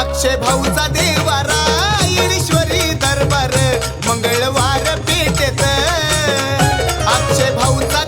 अक्षय भाऊचा देवारा ईश्वरी दरबार मंगळवार पेटेत अक्षय भाऊचा